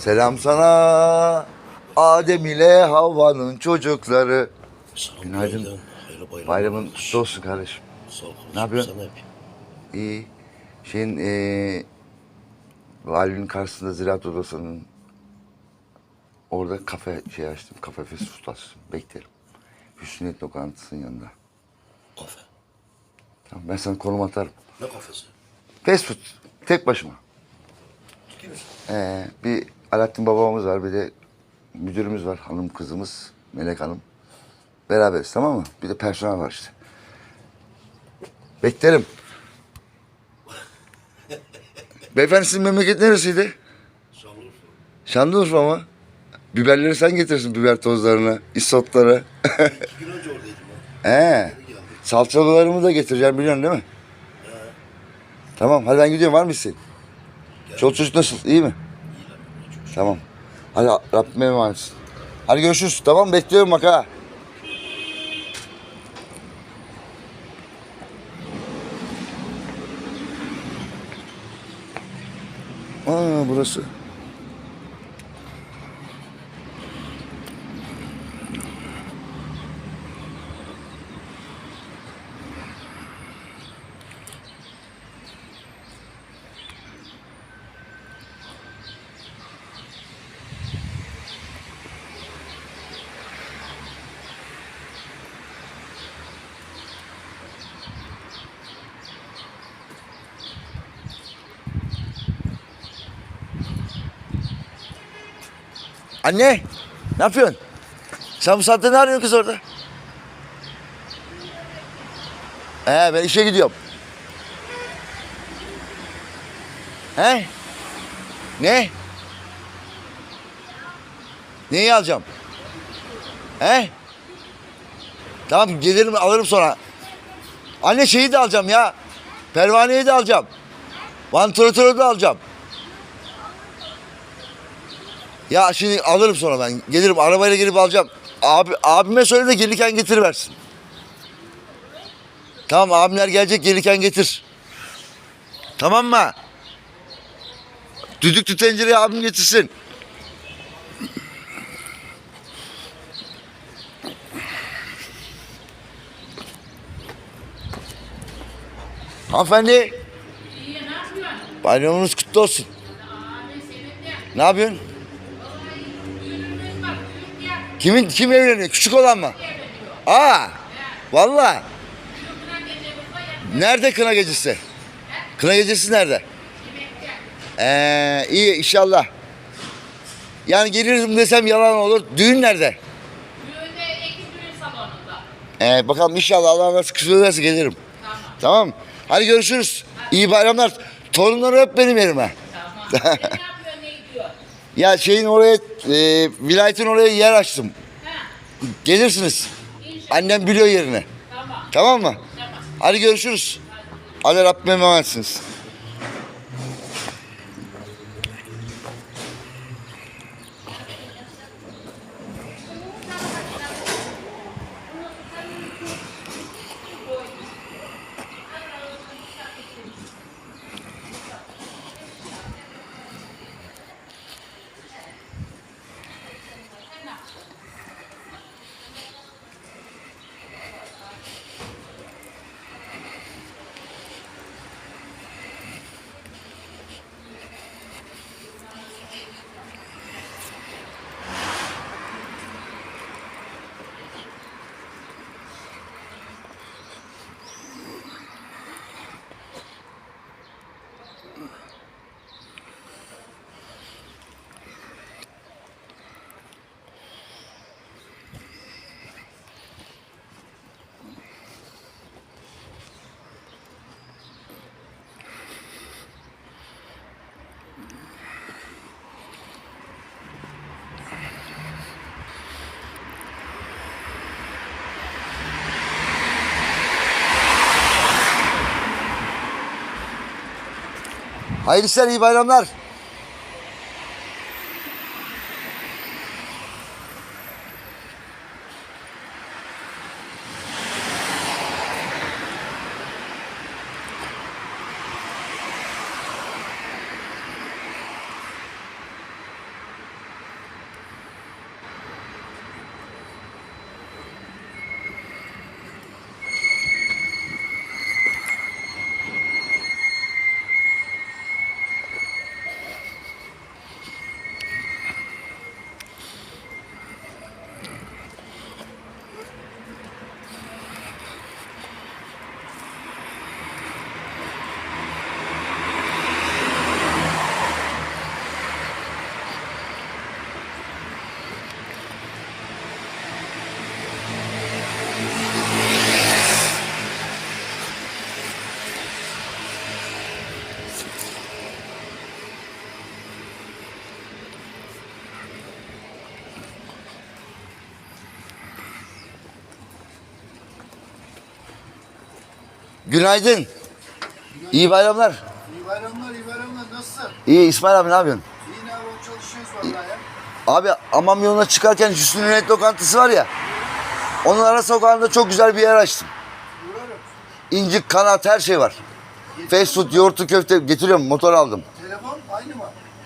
Selam sana Adem ile Havva'nın çocukları. Ol, Günaydın. Hayırlı bayramlar. Bayramın kutlu olsun kardeşim. Sağ ol. Ne yapıyorsun? İyi. Şeyin eee valinin karşısında ziraat odasının orada kafe şey açtım. Kafe fast food açtım. Beklerim. Hüsniyet lokantısının yanında. Kafe. Tamam, ben sana konum atarım. Ne kafesi? Fast food. Tek başıma. Ciddi misin? Ee, bir Alaaddin babamız var. Bir de müdürümüz var. Hanım kızımız. Melek Hanım. Beraberiz tamam mı? Bir de personel var işte. Beklerim. Beyefendi sizin memleket neresiydi? Şanlıurfa. Şanlıurfa mı? Biberleri sen getirsin biber tozlarını, isotları. İki gün önce oradaydım ben. He. Salçalılarımı da getireceğim biliyorsun değil mi? Tamam hadi ben gidiyorum var mısın? Çoluk çocuk nasıl? İyi mi? Tamam. Hadi Rabbime emanetsin. Hadi görüşürüz. Tamam bekliyorum bak ha. Aa burası. Anne, ne yapıyorsun? Sen bu saatte ne arıyorsun kız orada? He, ben işe gidiyorum. He? Ne? Neyi alacağım? He? Tamam gelirim alırım sonra. Anne şeyi de alacağım ya. Pervaneyi de alacağım. Vantilatörü de alacağım. Ya şimdi alırım sonra ben. Gelirim arabayla gelip alacağım. Abi, abime söyle de gelirken getiriversin. Tamam abimler gelecek gelirken getir. Tamam mı? Düdüklü tencereyi abim getirsin. Hanımefendi İyi ne yapıyorsun? bayramınız kutlu olsun. Ne yapıyorsun? vallahi düğünümüz var. Düğün ya Kimin kim evleniyor? Küçük olan mı? Aa! Ya Nerede kına gecesi? Kına gecesi nerede? Ee, iyi inşallah. Yani gelirim desem yalan olur. Düğün nerede? Düğünde düğün salonunda. Ee, bakalım inşallah Allah nasıl kısmet ederse gelirim. Tamam. Tamam. Hadi görüşürüz. İyi bayramlar. Torunları öp benim yerime. Tamam. Sen ne yapıyorsun ne gidiyor? Ya şeyin oraya, e, vilayetin oraya yer açtım. Ha? Gelirsiniz. İnşallah. Annem biliyor yerini. Tamam. Tamam mı? Tamam. Hadi görüşürüz. Hadi Rabbime emanetsiniz. Hayırlı işler, iyi bayramlar. Günaydın. İyi bayramlar. İyi bayramlar, iyi bayramlar. Nasılsın? İyi İsmail abi ne yapıyorsun? İyi ne yapalım çalışıyoruz vallahi ya. Abi Amam yoluna çıkarken Hüsnü Nünet lokantası var ya. Onun ara sokağında çok güzel bir yer açtım. Uğrarım. İncik, kanat her şey var. Fast food, yoğurtlu köfte getiriyorum. Motor aldım. Telefon aynı mı?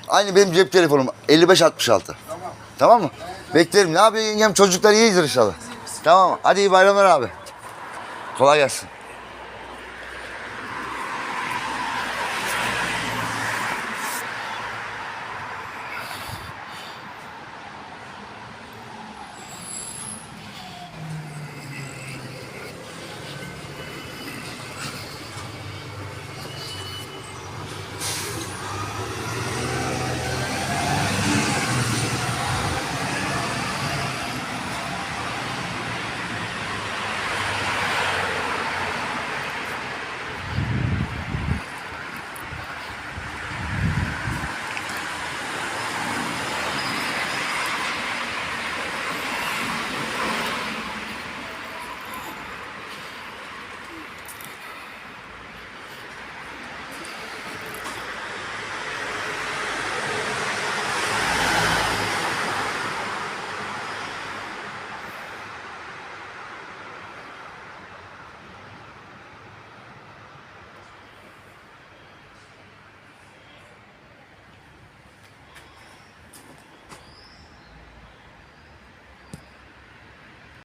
Aynı benim cep telefonum. 5566. Tamam. Tamam mı? Beklerim. Ne yapıyor yengem? Çocuklar iyidir inşallah. Tamam. Hadi iyi bayramlar abi. Kolay gelsin.